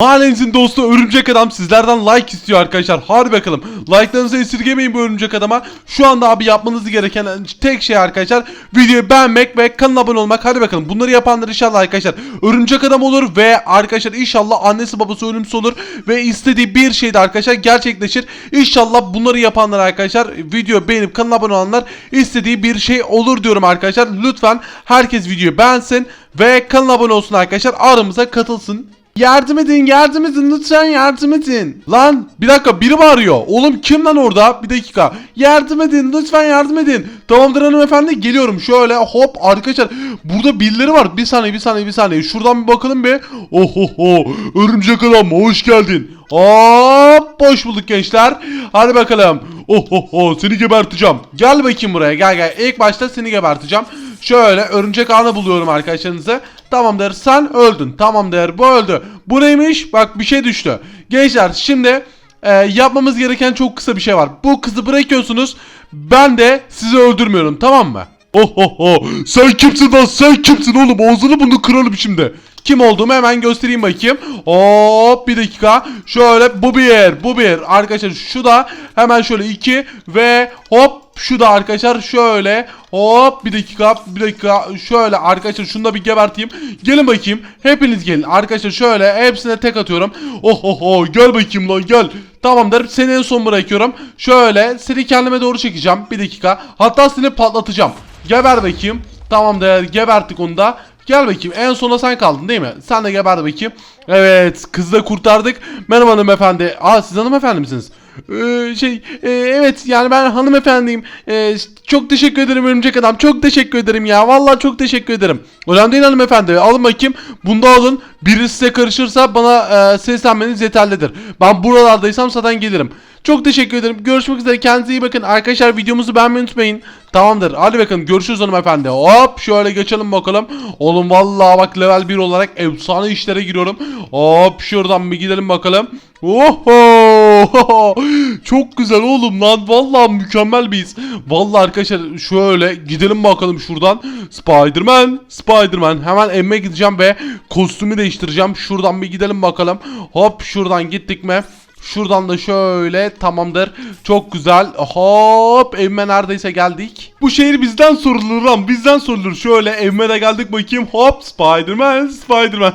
Mahallenizin dostu Örümcek Adam sizlerden like istiyor arkadaşlar. Hadi bakalım. Like'larınızı esirgemeyin bu Örümcek Adam'a. Şu anda abi yapmanız gereken tek şey arkadaşlar videoyu beğenmek ve kanala abone olmak. Hadi bakalım. Bunları yapanlar inşallah arkadaşlar Örümcek Adam olur ve arkadaşlar inşallah annesi babası ölümsüz olur ve istediği bir şey de arkadaşlar gerçekleşir. İnşallah bunları yapanlar arkadaşlar video beğenip kanala abone olanlar istediği bir şey olur diyorum arkadaşlar. Lütfen herkes videoyu beğensin ve kanala abone olsun arkadaşlar. Aramıza katılsın. Yardım edin yardım edin lütfen yardım edin. Lan bir dakika biri bağırıyor. Oğlum kim lan orada? Bir dakika. Yardım edin lütfen yardım edin. Tamamdır hanımefendi geliyorum. Şöyle hop arkadaşlar. Burada birileri var. Bir saniye bir saniye bir saniye. Şuradan bir bakalım bir. Ohoho. Örümcek adam hoş geldin. Hop hoş bulduk gençler. Hadi bakalım. Ohoho seni geberteceğim. Gel bakayım buraya gel gel. İlk başta seni geberteceğim. Şöyle örümcek ağını buluyorum arkadaşlarınızı. Tamamdır sen öldün. Tamamdır bu öldü. Bu neymiş? Bak bir şey düştü. Gençler şimdi e, yapmamız gereken çok kısa bir şey var. Bu kızı bırakıyorsunuz. Ben de sizi öldürmüyorum tamam mı? Oh oh oh. Sen kimsin lan? Sen kimsin oğlum? Ağzını bunu kırarım şimdi. Kim olduğumu hemen göstereyim bakayım. Hop bir dakika. Şöyle bu bir. Bu bir. Arkadaşlar şu da hemen şöyle iki ve hop şu da arkadaşlar şöyle hop bir dakika bir dakika şöyle arkadaşlar şunu da bir geberteyim. Gelin bakayım. Hepiniz gelin. Arkadaşlar şöyle hepsine tek atıyorum. Oh oh oh gel bakayım lan gel. Tamamdır seni en son bırakıyorum. Şöyle seni kendime doğru çekeceğim. Bir dakika. Hatta seni patlatacağım. Geber bakayım. Tamamdır geberttik onu da. Gel bakayım en sona sen kaldın değil mi? Sen de geber bakayım. Evet kızı da kurtardık. Merhaba hanımefendi. Aa siz hanımefendi misiniz? Ee, şey e, evet yani ben hanımefendiyim. Ee, çok teşekkür ederim örümcek adam. Çok teşekkür ederim ya. Vallahi çok teşekkür ederim. Önemli değil hanımefendi. Alın bakayım. Bunda alın. Biri size karışırsa bana e, seslenmeniz yeterlidir. Ben buralardaysam zaten gelirim. Çok teşekkür ederim. Görüşmek üzere. Kendinize iyi bakın. Arkadaşlar videomuzu beğenmeyi unutmayın. Tamamdır. Hadi bakın görüşürüz hanımefendi. Hop şöyle geçelim bakalım. Oğlum vallahi bak level 1 olarak efsane işlere giriyorum. Hop şuradan bir gidelim bakalım. Oho! Çok güzel oğlum lan. Vallahi mükemmel his. Vallahi arkadaşlar şöyle gidelim bakalım şuradan. Spiderman, Spiderman. Hemen emme gideceğim ve kostümü değiştireceğim. Şuradan bir gidelim bakalım. Hop şuradan gittik mi? Şuradan da şöyle tamamdır. Çok güzel. Hop evime neredeyse geldik. Bu şehir bizden sorulur lan bizden sorulur. Şöyle evime de geldik bakayım. Hop Spiderman Spiderman.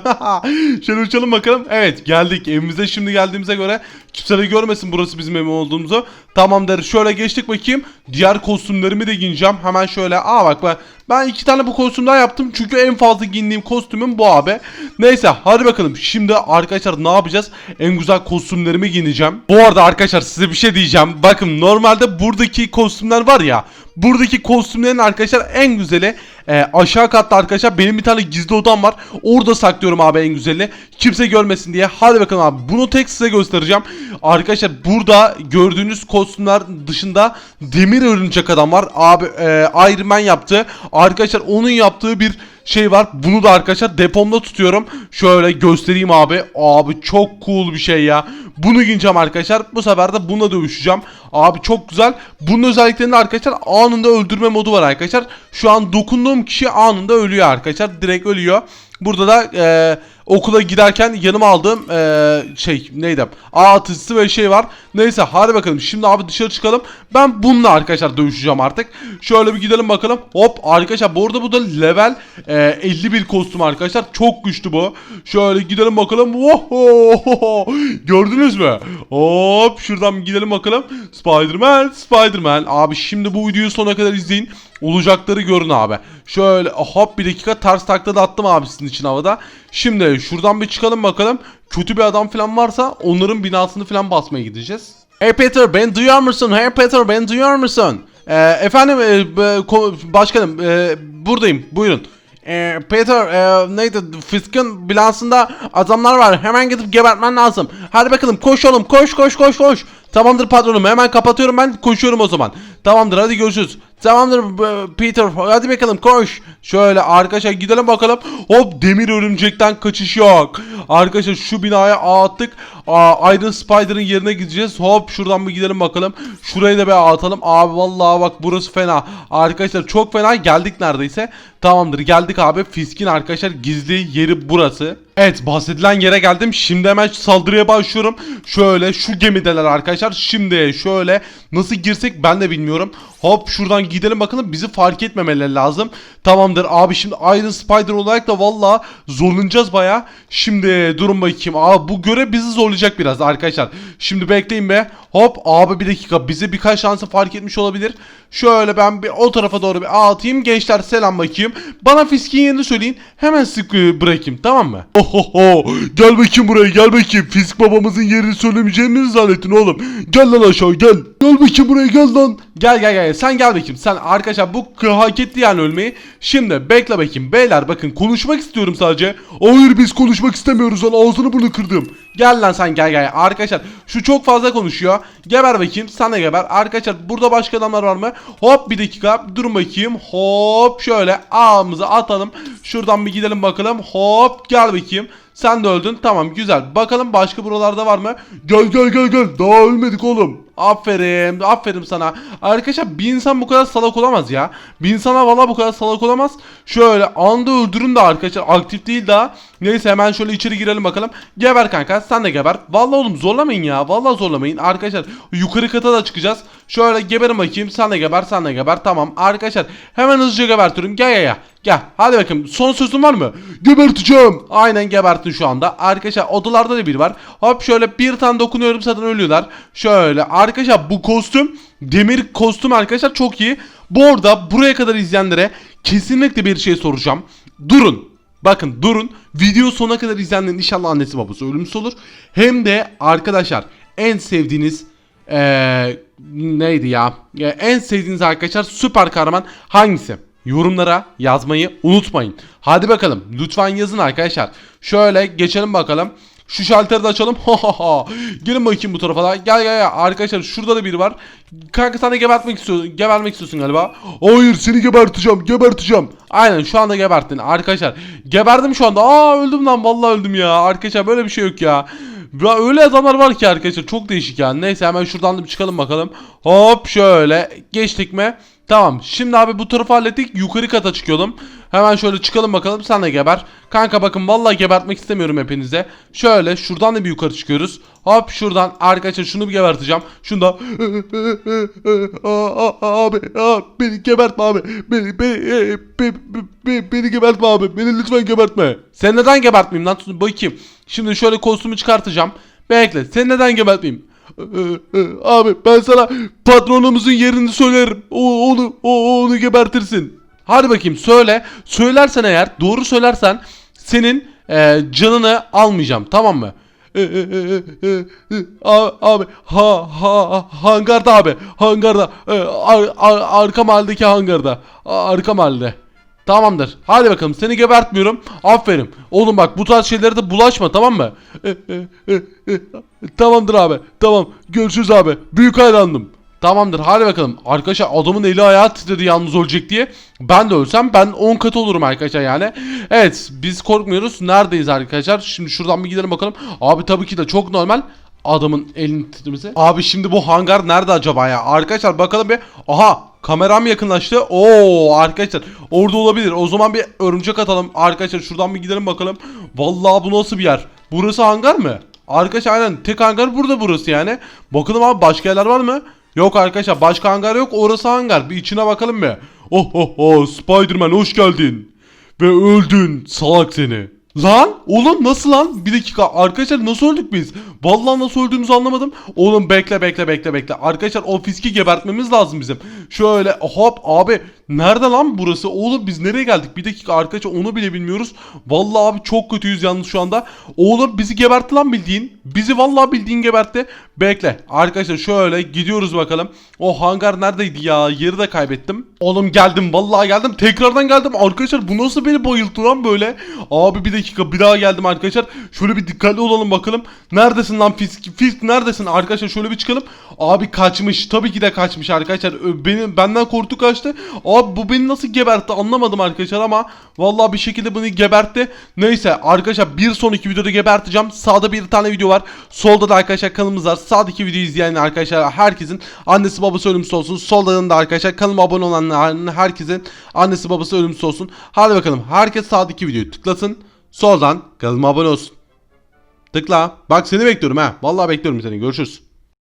şöyle uçalım bakalım. Evet geldik evimize şimdi geldiğimize göre kimse de görmesin burası bizim evim olduğumuzu. Tamamdır şöyle geçtik bakayım. Diğer kostümlerimi de giyeceğim. Hemen şöyle aa bak ben, ben iki tane bu kostümden yaptım. Çünkü en fazla giyindiğim kostümüm bu abi. Neyse hadi bakalım. Şimdi arkadaşlar ne yapacağız? En güzel kostümlerimi giyineceğim. Bu arada arkadaşlar size bir şey diyeceğim. Bakın normalde buradaki kostümler var ya. Buradaki kostümlerin arkadaşlar en güzeli e, aşağı katta arkadaşlar benim bir tane gizli odam var. Orada saklıyorum abi en güzelini. Kimse görmesin diye. Hadi bakalım abi. Bunu tek size göstereceğim. Arkadaşlar burada gördüğünüz kostümler dışında demir örümcek adam var. Abi e, Iron Man yaptı. Arkadaşlar onun yaptığı bir şey var. Bunu da arkadaşlar depomda tutuyorum. Şöyle göstereyim abi. Abi çok cool bir şey ya. Bunu giyeceğim arkadaşlar. Bu sefer de bununla dövüşeceğim. Abi çok güzel. Bunun özelliklerinde arkadaşlar anında öldürme modu var arkadaşlar. Şu an dokunduğum kişi anında ölüyor arkadaşlar. Direkt ölüyor. Burada da e, okula giderken yanıma aldığım e, şey neydi? A atıcısı ve şey var. Neyse hadi bakalım. Şimdi abi dışarı çıkalım. Ben bununla arkadaşlar dövüşeceğim artık. Şöyle bir gidelim bakalım. Hop arkadaşlar bu arada bu da level e, 51 kostüm arkadaşlar. Çok güçlü bu. Şöyle gidelim bakalım. Oho! Gördünüz mü? Hop şuradan gidelim bakalım. Spiderman, Spiderman. Abi şimdi bu videoyu sona kadar izleyin. Olacakları görün abi. Şöyle hop bir dakika ters takla da attım abi sizin için havada. Şimdi şuradan bir çıkalım bakalım. Kötü bir adam falan varsa onların binasını falan basmaya gideceğiz. Hey Peter ben duyuyor musun? Hey Peter ben duyuyor musun? Ee, efendim e, başkanım e, buradayım buyurun. Ee, Peter e, neydi Fisk'in bilansında adamlar var hemen gidip gebertmen lazım. Hadi bakalım koş oğlum koş koş koş koş. Tamamdır patronum hemen kapatıyorum ben koşuyorum o zaman. Tamamdır hadi görüşürüz. Tamamdır Peter hadi bakalım koş. Şöyle arkadaşlar gidelim bakalım. Hop demir örümcekten kaçış yok. Arkadaşlar şu binaya attık. Aa, Iron Spider'ın yerine gideceğiz. Hop şuradan bir gidelim bakalım. Şurayı da bir atalım. Abi vallahi bak burası fena. Arkadaşlar çok fena geldik neredeyse. Tamamdır geldik abi. Fisk'in arkadaşlar gizli yeri burası. Evet bahsedilen yere geldim. Şimdi hemen saldırıya başlıyorum. Şöyle şu gemideler arkadaşlar. Şimdi şöyle nasıl girsek ben de bilmiyorum. Hop şuradan gidelim bakalım bizi fark etmemeleri lazım. Tamamdır abi şimdi Iron Spider olarak da valla zorlanacağız baya. Şimdi durun bakayım. Abi bu görev bizi zorlayacak biraz arkadaşlar. Şimdi bekleyin be. Hop abi bir dakika bizi birkaç şansı fark etmiş olabilir. Şöyle ben bir o tarafa doğru bir atayım. Gençler selam bakayım. Bana Fisk'in yerini söyleyin. Hemen sık bırakayım tamam mı? Ohoho gel bakayım buraya gel bakayım. Fisk babamızın yerini söylemeyeceğini mi zannettin oğlum? Gel lan aşağı gel. Gel bakayım buraya gel lan. Gel gel gel sen gel bakayım. Sen arkadaşlar bu hak etti yani ölmeyi. Şimdi bekle bakayım. Beyler bakın konuşmak istiyorum sadece. Hayır biz konuşmak istemiyoruz lan ağzını bunu kırdım. Gel lan sen gel gel. Arkadaşlar şu çok fazla konuşuyor. Geber bakayım de geber. Arkadaşlar burada başka adamlar var mı? Hop bir dakika durun bakayım. Hop şöyle ağımızı atalım. Şuradan bir gidelim bakalım. Hop gel bakayım. Sen de öldün. Tamam güzel. Bakalım başka buralarda var mı? Gel gel gel gel. Daha ölmedik oğlum. Aferin. Aferin sana. Arkadaşlar bir insan bu kadar salak olamaz ya. Bir insana valla bu kadar salak olamaz. Şöyle anda öldürün de arkadaşlar. Aktif değil daha. Neyse hemen şöyle içeri girelim bakalım. Geber kanka. Sen de geber. Valla oğlum zorlamayın ya. Valla zorlamayın. Arkadaşlar yukarı kata da çıkacağız. Şöyle geberin bakayım. Sen de geber. Sen de geber. Tamam. Arkadaşlar hemen hızlıca gebertiyorum. Gel gel gel. Gel. Hadi bakayım. Son sözün var mı? Geberteceğim. Aynen gebertin şu anda. Arkadaşlar odalarda da bir var. Hop şöyle bir tane dokunuyorum zaten ölüyorlar. Şöyle arkadaşlar bu kostüm demir kostüm arkadaşlar çok iyi. Bu arada buraya kadar izleyenlere kesinlikle bir şey soracağım. Durun. Bakın durun. Video sonuna kadar izleyenlerin inşallah annesi babası ölümsüz olur. Hem de arkadaşlar en sevdiğiniz eee, neydi ya? Ya En sevdiğiniz arkadaşlar süper kahraman hangisi? Yorumlara yazmayı unutmayın. Hadi bakalım lütfen yazın arkadaşlar. Şöyle geçelim bakalım. Şu şalteri de açalım. Gelin bakayım bu tarafa da. Gel gel gel. Arkadaşlar şurada da biri var. Kanka sen de gebertmek istiyorsun. Gebermek istiyorsun galiba. Hayır seni geberteceğim. Geberteceğim. Aynen şu anda geberttin arkadaşlar. Geberdim şu anda. Aa öldüm lan. Vallahi öldüm ya. Arkadaşlar böyle bir şey yok ya. Ya öyle adamlar var ki arkadaşlar çok değişik yani. Neyse hemen şuradan da bir çıkalım bakalım. Hop şöyle geçtik mi? Tamam şimdi abi bu tarafı hallettik yukarı kata çıkıyordum. Hemen şöyle çıkalım bakalım sen de geber. Kanka bakın vallahi gebertmek istemiyorum hepinize. Şöyle şuradan da bir yukarı çıkıyoruz. Hop şuradan arkadaşlar şunu bir geberteceğim. Şunu da abi abi beni gebertme abi. Beni beni, beni, beni, beni gebertme abi. Beni lütfen gebertme. Sen neden gebertmeyeyim lan? Bakayım. Şimdi şöyle kostümü çıkartacağım. Bekle. Sen neden gebertmeyeyim? Abi ben sana patronumuzun yerini söylerim. O onu o onu gebertirsin. Hadi bakayım söyle. Söylersen eğer doğru söylersen senin e, canını almayacağım tamam mı? E, e, e, e, e, a- abi ha ha hangarda abi hangarda ar, ar, arka mahalledeki hangarda arka mahallede. Tamamdır. Hadi bakalım seni gebertmiyorum. Aferin. Oğlum bak bu tarz şeylere de bulaşma tamam mı? E, e, e. Tamamdır abi. Tamam. Görüşürüz abi. Büyük hayrandım. Tamamdır hadi bakalım. Arkadaşlar adamın eli ayağı titredi yalnız ölecek diye. Ben de ölsem ben 10 kat olurum arkadaşlar yani. Evet biz korkmuyoruz. Neredeyiz arkadaşlar? Şimdi şuradan bir gidelim bakalım. Abi tabii ki de çok normal. Adamın elini titremesi. Abi şimdi bu hangar nerede acaba ya? Arkadaşlar bakalım bir. Aha kameram yakınlaştı. Oo arkadaşlar orada olabilir. O zaman bir örümcek atalım. Arkadaşlar şuradan bir gidelim bakalım. Vallahi bu nasıl bir yer? Burası hangar mı? Arkadaşlar aynen tek hangar burada burası yani. Bakalım abi başka yerler var mı? Yok arkadaşlar başka hangar yok orası hangar. Bir içine bakalım bir. Oh oh oh Spiderman hoş geldin. Ve öldün salak seni. Lan oğlum nasıl lan? Bir dakika arkadaşlar nasıl öldük biz? Vallahi nasıl öldüğümüzü anlamadım. Oğlum bekle bekle bekle bekle. Arkadaşlar o fiski gebertmemiz lazım bizim. Şöyle hop abi nerede lan burası? Oğlum biz nereye geldik? Bir dakika arkadaşlar onu bile bilmiyoruz. Vallahi abi çok kötüyüz yalnız şu anda. Oğlum bizi gebertti lan bildiğin. Bizi vallahi bildiğin gebertti. Bekle arkadaşlar şöyle gidiyoruz bakalım. O hangar neredeydi ya? Yeri de kaybettim. Oğlum geldim vallahi geldim. Tekrardan geldim. Arkadaşlar bu nasıl beni bayılttı lan böyle? Abi bir dakika bir daha geldim arkadaşlar. Şöyle bir dikkatli olalım bakalım. Neredesin lan Fisk? Fisk neredesin? Arkadaşlar şöyle bir çıkalım. Abi kaçmış. Tabii ki de kaçmış arkadaşlar. Benim benden korktu kaçtı. Abi bu beni nasıl gebertti anlamadım arkadaşlar ama vallahi bir şekilde bunu gebertti. Neyse arkadaşlar bir sonraki videoda geberteceğim. Sağda bir tane video var. Solda da arkadaşlar kanalımız var. Sağdaki videoyu izleyen arkadaşlar herkesin annesi babası ölümsüz olsun. Solda da arkadaşlar kanalıma abone olanların herkesin annesi babası ölümsüz olsun. Hadi bakalım herkes sağdaki videoyu tıklasın. soldan kanalıma abone olsun. Tıkla. Bak seni bekliyorum ha. Vallahi bekliyorum seni. Görüşürüz.